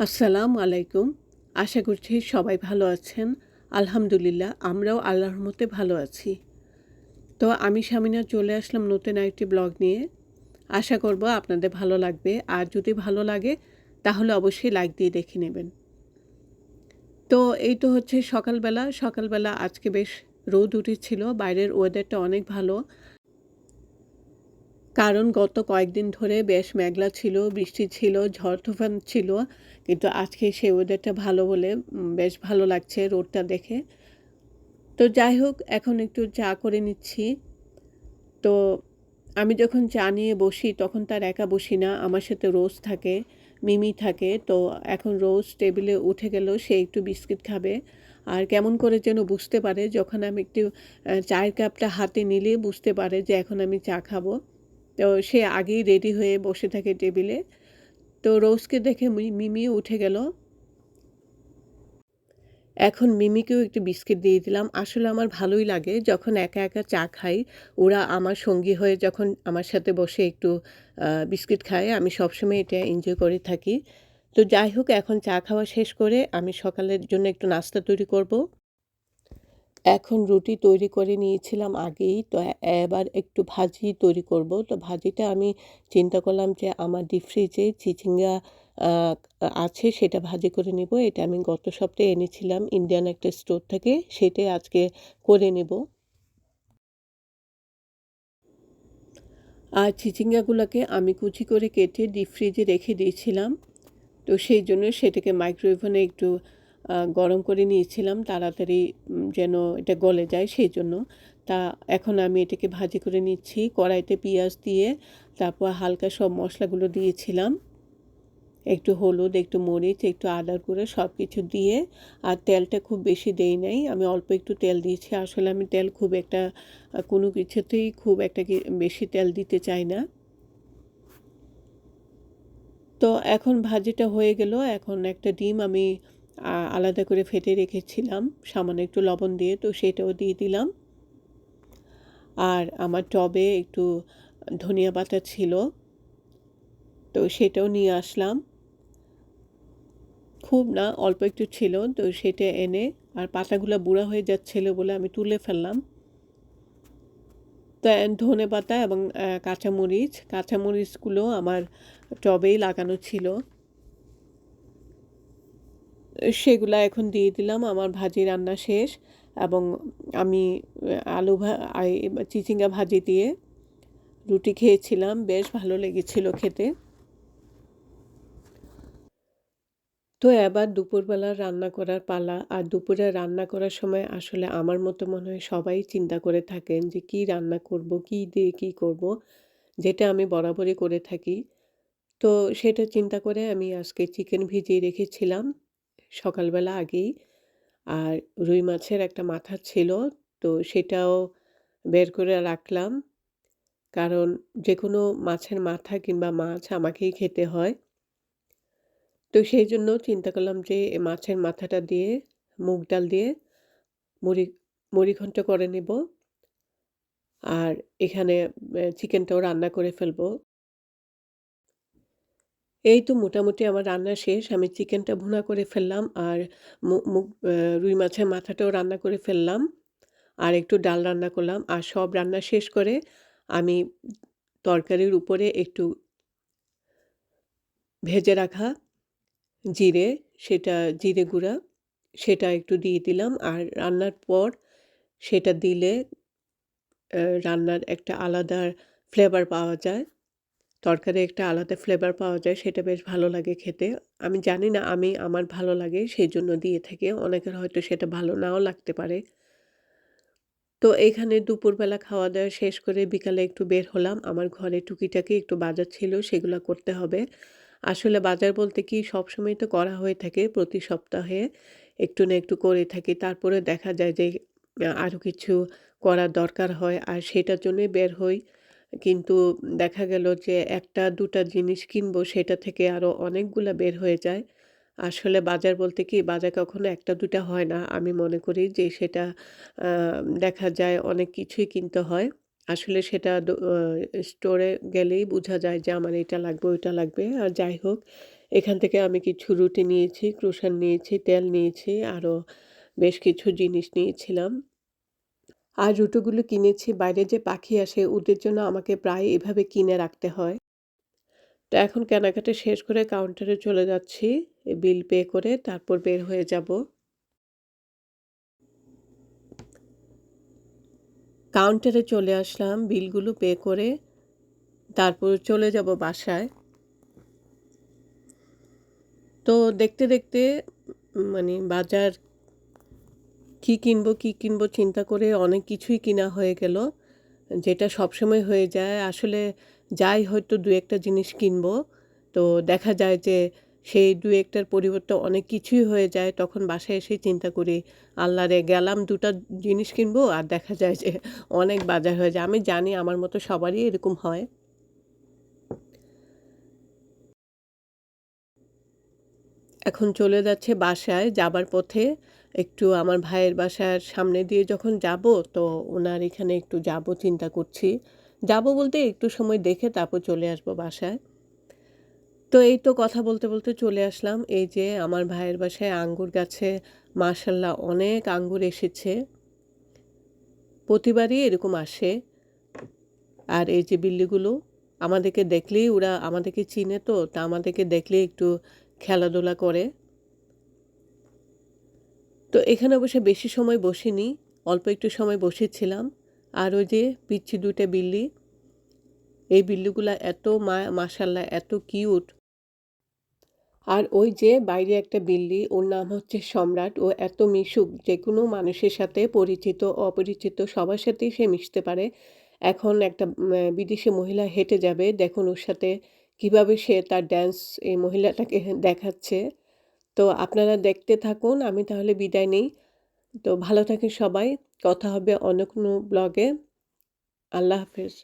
আসসালামু আলাইকুম। আশা করছি সবাই ভালো আছেন। আলহামদুলিল্লাহ, আমরাও আল্লাহর মতে ভালো আছি। তো আমি সামিনা চলে আসলাম নতুন একটি ব্লগ নিয়ে। আশা করব আপনাদের ভালো লাগবে। আর যদি ভালো লাগে, তাহলে অবশ্যই লাইক দিয়ে দেখে নেবেন। তো এই তো হচ্ছে সকালবেলা। সকালবেলা আজকে বেশ রোদ উঠেছিল। বাইরের ওয়েদারটা অনেক ভালো। কারণ গত কয়েকদিন ধরে বেশ মেঘলা ছিল, বৃষ্টি ছিল, ঝড় তুফান ছিল, কিন্তু আজকে সেই ওয়েদারটা ভালো বলে বেশ ভালো লাগছে রোডটা দেখে। তো যাই হোক, এখন একটু চা করে নিচ্ছি। তো আমি যখন চা নিয়ে বসি, তখন তার একা বসি না, আমার সাথে রোজ থাকে, মিমি থাকে। তো এখন রোজ টেবিলে উঠে গেল, সে একটু বিস্কিট খাবে। আর কেমন করে যেন বুঝতে পারে, যখন আমি একটু চায়ের কাপটা হাতে নিলে বুঝতে পারে যে এখন আমি চা খাব। তো সে আগেই রেডি হয়ে বসে থাকে টেবিলে। তো রোজকে দেখে মিমি উঠে গেল। এখন মিমিকেও একটু বিস্কিট দিয়ে দিলাম। আসলে আমার ভালোই লাগে যখন একা একা চা খাই। ওরা আমার সঙ্গী হয়ে যখন আমার সাথে বসে একটু বিস্কিট খায়, আমি সবসময় এটা এনজয় করে থাকি। তো যাই হোক, এখন চা খাওয়া শেষ করে আমি সকালের জন্য একটু নাস্তা তৈরি করব। এখন রুটি তৈরি করে নিয়েছিলাম আগেই, তো এবার একটু ভাজি তৈরি করব। তো ভাজিটা আমি চিন্তা করলাম যে আমার ডিপ ফ্রিজে চিচিঙ্গা আছে সেটা ভাজি করে নেব। এটা আমি গত সপ্তাহে এনেছিলাম ইন্ডিয়ান একটা স্টোর থেকে, সেটাই আজকে করে নেব। আর চিচিঙ্গাগুলোকে আমি কুচি করে কেটে ডিপ ফ্রিজে রেখে দিয়েছিলাম। তো সেই জন্য সেটাকে মাইক্রোওভেনে একটু গরম করে নিয়েছিলাম, তাড়াতাড়ি যেন এটা গলে যায় সেই জন্য তা এখন আমি এটাকে ভাজি করে নিচ্ছি, কড়াইতে পেঁয়াজ দিয়ে, তারপর হালকা সব মশলাগুলো দিয়েছিলাম। একটু হলুদ, একটু মরিচ, একটু আদার করে সব কিছু দিয়ে, আর তেলটা খুব বেশি দেই নাই, আমি অল্প একটু তেল দিয়েছি। আসলে আমি তেল খুব একটা, কোনো কিছুতেই খুব একটা বেশি তেল দিতে চাই না। তো এখন ভাজিটা হয়ে গেল, এখন একটা ডিম আমি আলাদা করে ফেটে রেখেছিলাম, সামান্য একটু লবণ দিয়ে, তো সেটাও দিয়ে দিলাম। আর আমার টবে একটু ধনিয়া পাতা ছিল, তো সেটাও নিয়ে আসলাম। খুব না, অল্প একটু ছিল, তো সেটা এনে, আর পাতাগুলো বুড়া হয়ে যাচ্ছিল বলে আমি তুলে ফেললাম। তো ধনে পাতা এবং কাঁচামরিচ, কাঁচামরিচগুলো আমার টবেই লাগানো ছিল। সেগুলো এখন দিয়ে দিলাম, আমার ভাজি রান্না শেষ এবং আমি, আলু চিচিঙ্গা ভাজি দিয়ে রুটি খেয়েছিলাম, বেশ ভালো লেগেছিল খেতে। তো এবার দুপুরবেলা রান্না করার পালা, আর দুপুরে রান্না করার সময় আসলে আমার মতো মনে হয় সবাই চিন্তা করে থাকেন যে কি রান্না করব, কি দিয়ে কি করব, যেটা আমি বরাবরই করে থাকি। তো সেটা চিন্তা করে আমি আজকে চিকেন ভিজিয়ে রেখেছিলাম। সকালবেলা আগেই। আর রুই মাছের একটা মাথা ছিল, তো সেটাও বের করে রাখলাম। কারণ যে কোনো মাছের মাথা কিংবা মাছ আমাকেই খেতে হয়। তো সেই জন্য চিন্তা করলাম যে মাছের মাথাটা দিয়ে, মুগ ডাল দিয়ে মুড়ি মুড়ি ঘন্ট করে নেব। আর এখানে চিকেনটাও রান্না করে ফেলব। এই তো মোটামুটি আমার রান্না শেষ। আমি চিকেনটা ভুনা করে ফেললাম আর মুগ রুই মাছের মাথাটাও রান্না করে ফেললাম আর একটু ডাল রান্না করলাম আর সব রান্না শেষ করে আমি তরকারির উপরে একটু ভেজে রাখা জিরে, সেটা জিরে গুঁড়া, সেটা একটু দিয়ে দিলাম আর রান্নার পর সেটা দিলে রান্নার একটা আলাদা ফ্লেভার পাওয়া যায়। তরকারি একটা আলাদা ফ্লেভার পাওয়া যায়, সেটা বেশ ভালো লাগে খেতে। আমি জানি না, আমি, আমার ভালো লাগে সেই জন্য দিয়ে থাকি। অনেকের হয়তো সেটা ভালো নাও লাগতে পারে। তো এখানে দুপুরবেলা খাওয়া দাওয়া শেষ করে বিকালে একটু বের হলাম। আমার ঘরে টুকিটাকি একটু বাজার ছিল, সেগুলো করতে হবে। আসলে বাজার বলতে কি, সবসময় তো করা হয়ে থাকে প্রতি সপ্তাহে। একটু না একটু করে থাকি। তারপরে দেখা যায় যে আরও কিছু করার দরকার হয়, আর সেটার জন্যই বের হই। কিন্তু দেখা গেল যে একটা, দুটা জিনিস কিনবো সেটা থেকে আরও অনেকগুলা বের হয়ে যায়। আসলে বাজার বলতে কি, বাজার কখনো একটা, দুটা হয় না। আমি মনে করি যে সেটা দেখা যায় অনেক কিছুই কিনতে হয়। আসলে সেটা স্টোরে গেলেই বোঝা যায় যে আমার এটা লাগবে, ওইটা লাগবে। আর যাই হোক, এখান থেকে আমি কিছু রুটি নিয়েছি ক্রোসান নিয়েছি, তেল নিয়েছি আরও বেশ কিছু জিনিস নিয়েছিলাম। আর রুটোগুলো কিনেছি, বাইরে যে পাখি আসে ওদের জন্য আমাকে প্রায় এভাবে কিনে রাখতে হয়। তো এখন কেনাকাটা শেষ করে কাউন্টারে চলে যাচ্ছি বিল পে করে তারপর বের হয়ে যাব। কাউন্টারে চলে আসলাম বিলগুলো পে করে তারপর চলে যাব বাসায়। তো দেখতে দেখতে মানে বাজার কি কিনবো কি কিনবো চিন্তা করে অনেক কিছুই কিনা হয়ে গেল। যেটা সবসময় হয়ে যায়। আসলে যাই হয়তো দু একটা জিনিস কিনবো, তো দেখা যায় যে সেই দু একটার পরিবর্তে অনেক কিছুই হয়ে যায়। তখন বাসায় এসে চিন্তা করি আল্লাহরে গেলাম দুটা জিনিস কিনবো আর দেখা যায় যে অনেক বাজার হয়ে যায়। আমি জানি আমার মতো সবারই এরকম হয়। এখন চলে যাচ্ছে বাসায় যাবার পথে। একটু আমার ভাইয়ের বাসার সামনে দিয়ে যখন যাব, তো ওনার এখানে একটু যাব চিন্তা করছি। যাব বলতে একটু সময় দেখে তারপর চলে আসব বাসায়। তো এই তো কথা বলতে বলতে চলে আসলাম। এই যে আমার ভাইয়ের বাসায় আঙ্গুর গাছে মার্শাল্লাহ অনেক আঙ্গুর এসেছে। প্রতিবারই এরকম আসে। আর এই যে বিল্লিগুলো, আমাদেরকে দেখলেই ওরা আমাদেরকে চিনে তো, তা আমাদেরকে দেখলেই একটু খেলাধুলা করে। তো এখানে অবশ্য বেশি সময় বসিনি, অল্প একটু সময় বসেছিলাম। আর ওই যে পিচ্ছি দুটো বিল্লি, এই বিল্লিগুলা এত মা মাসাল্লাহ এত কিউট। আর ওই যে বাইরে একটা বিল্লি, ওর নাম হচ্ছে সম্রাট, ও এত মিশুক, যে কোনো মানুষের সাথে পরিচিত, অপরিচিত, সবার সাথেই সে মিশতে পারে। এখন একটা বিদেশি মহিলা হেঁটে যাবে, দেখুন ওর সাথে কীভাবে সে তার ড্যান্স এই মহিলাটাকে দেখাচ্ছে। তো আপনারা দেখতে থাকুন, আমি তাহলে বিদায় নেই। তো ভালো থাকেন সবাই, কথা হবে অন্য কোনো ব্লগে আল্লাহ হাফেজ।